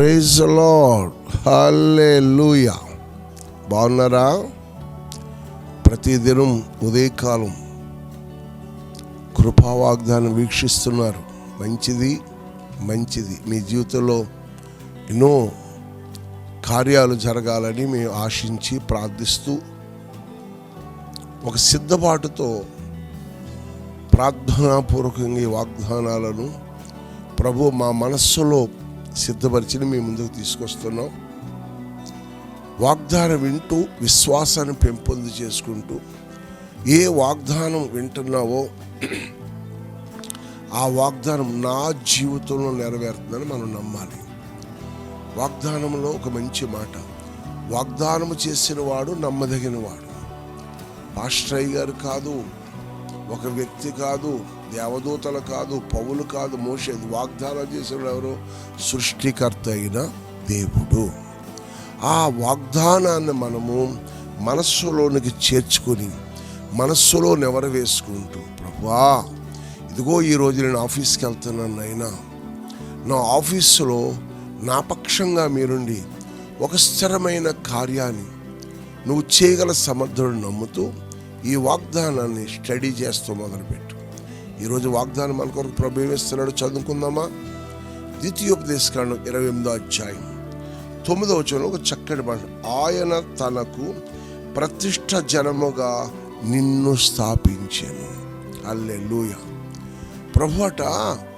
Praise lord హల్లే లూయా బాగున్నారా? ప్రతిదినం ఉదయకాలం కృపా వాగ్దానం వీక్షిస్తున్నారు. మంచిది మంచిది. మీ జీవితంలో ఎన్నో కార్యాలు జరగాలని మేము ఆశించి ప్రార్థిస్తూ ఒక సిద్ధపాటుతో ప్రార్థనాపూర్వకంగా ఈ వాగ్దానాలను ప్రభు మా మనస్సులో సిద్ధపరిచిని మీ ముందుకు తీసుకొస్తున్నాం. వాగ్దానం వింటూ విశ్వాసాన్ని పెంపొంది చేసుకుంటూ ఏ వాగ్దానం వింటున్నావో ఆ వాగ్దానం నా జీవితంలో నెరవేరుతుందని మనం నమ్మాలి. వాగ్దానంలో ఒక మంచి మాట వాగ్దానం చేసిన వాడు నమ్మదగిన వాడు గారు కాదు ఒక వ్యక్తి కాదు దేవదూతలు కాదు పౌలు కాదు మోసేది వాగ్దానం చేసిన ఎవరు? సృష్టికర్త అయిన దేవుడు. ఆ వాగ్దానాన్ని మనము మనస్సులోనికి చేర్చుకొని మనస్సులో నెవరు వేసుకుంటూ ప్రభా ఇదిగో ఈరోజు నేను ఆఫీస్కి వెళ్తున్నాను అయినా నా ఆఫీసులో నా పక్షంగా మీరుండి ఒక స్థిరమైన కార్యాన్ని నువ్వు చేయగల సమర్థుడు నమ్ముతూ ఈ వాగ్దానాన్ని స్టడీ చేస్తూ మొదలుపెట్టు. ఈరోజు వాగ్దానం మన కొరకు ప్రభు ఏమిస్తున్నాడు చదువుకుందామా? ద్వితీయోపదేశకాండం ఇరవై ఎనిమిదో అధ్యాయం. తొమ్మిదో వచనంలో ఒక చక్కటి మాట ఆయన తనకు ప్రతిష్ట జనముగా నిన్ను స్థాపించాను. అల్లే లూయ ప్రభువట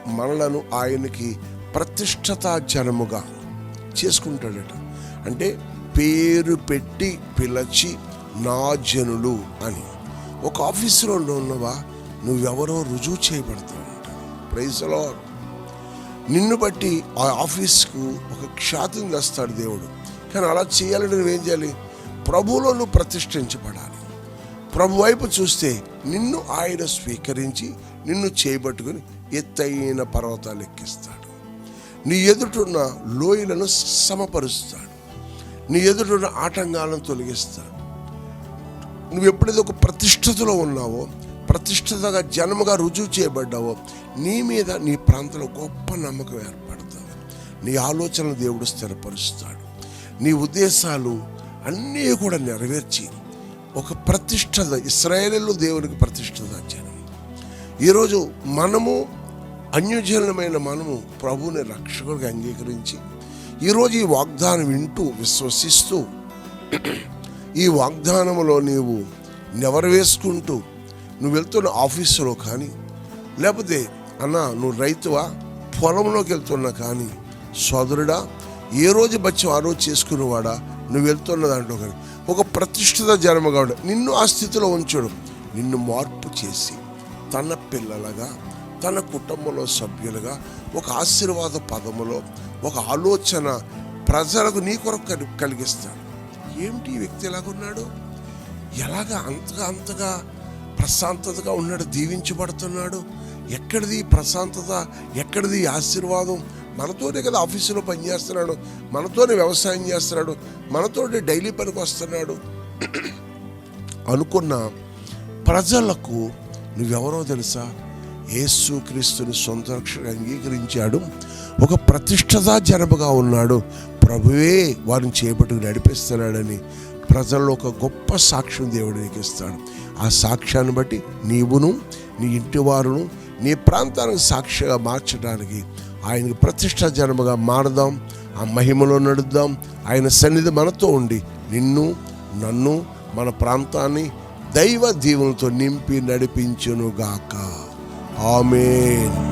మనలను ఆయనకి ప్రతిష్టత జనముగా చేసుకుంటాడట. అంటే పేరు పెట్టి పిలచి నా జనులు అని. ఒక ఆఫీసులో ఉన్నవా? నువ్వెవరో రుజువు చేయబడతావు ప్రైజ్లో నిన్ను బట్టి ఆ ఆఫీస్కు ఒక ఖ్యాతిని తెస్తాడు దేవుడు. కానీ అలా చేయాలంటే నువ్వేం చేయాలి? ప్రభువులో నువ్వు ప్రతిష్ఠించబడాలి. ప్రభు వైపు చూస్తే నిన్ను ఆయన స్వీకరించి నిన్ను చేయబట్టుకుని ఎత్తైన పర్వతాలు ఎక్కిస్తాడు. నీ ఎదుటున్న లోయలను సమపరుస్తాడు. నీ ఎదుటున్న ఆటంకాలను తొలగిస్తాడు. నువ్వు ఎప్పుడైతే ఒక ప్రతిష్టతలో ఉన్నావో ప్రతిష్టతగా జన్మగా రుజువు చేయబడ్డావో నీ మీద నీ ప్రాంతంలో గొప్ప నమ్మకం ఏర్పడుతుంది నీ ఆలోచనలు దేవుడు స్థిరపరుస్తాడు. నీ ఉద్దేశాలు అన్నీ కూడా నెరవేర్చి ఒక ప్రతిష్టత ఇస్రాయేలీలో దేవునికి ప్రతిష్టత జనం. ఈరోజు మనము అన్యజనమైన మనము ప్రభుని రక్షకుడిగా అంగీకరించి ఈరోజు ఈ వాగ్దానం వింటూ విశ్వసిస్తూ ఈ వాగ్దానంలో నీవు నెవరు వేసుకుంటూ నువ్వు వెళ్తున్న ఆఫీసులో కానీ లేకపోతే అన్న నువ్వు రైతువా? పొలంలోకి వెళ్తున్నా కానీ సోదరుడా ఏ రోజు బచ్చం ఆ రోజు చేసుకునేవాడా? నువ్వు వెళ్తున్న దాంట్లో కానీ. ఒక ప్రతిష్ఠిత జన్మగా ఉండ. నిన్ను ఆ స్థితిలో ఉంచడు. నిన్ను మార్పు చేసి తన పిల్లలుగా తన కుటుంబంలో సభ్యులుగా ఒక ఆశీర్వాద పదములో ఒక ఆలోచన ప్రజలకు నీ కొరకు కలిగిస్తాడు. ఏమిటి వ్యక్తి ఎలాగున్నాడు ఎలాగ అంతగా అంతగా ప్రశాంతతగా ఉన్నాడు దీవించబడుతున్నాడు. ఎక్కడిది ప్రశాంతత? ఎక్కడిది ఆశీర్వాదం? మనతోనే కదా ఆఫీసులో పనిచేస్తున్నాడు మనతోనే వ్యవసాయం చేస్తున్నాడు మనతోనే డైలీ పనికి వస్తున్నాడు. అనుకున్న ప్రజలకు నువ్వెవరో తెలుసా? యేసుక్రీస్తుని సొంత రక్షణ అంగీకరించాడు. ఒక ప్రతిష్టత జనముగా ఉన్నాడు. ప్రభువే వారిని చేపట్టుకు నడిపిస్తున్నాడని ప్రజల్లో ఒక గొప్ప సాక్ష్యం దేవుడు నీకు ఇస్తాడు. ఆ సాక్ష్యాన్ని బట్టి నీవును నీ ఇంటి వారును నీ ప్రాంతానికి సాక్షిగా మార్చడానికి ఆయనకు ప్రతిష్ట జనముగా మారదాం. ఆ మహిమలో నడుద్దాం. ఆయన సన్నిధి మనతో ఉండి నిన్ను నన్ను మన ప్రాంతాన్ని దైవ దీవులతో నింపి నడిపించునుగాక. ఆమెన్.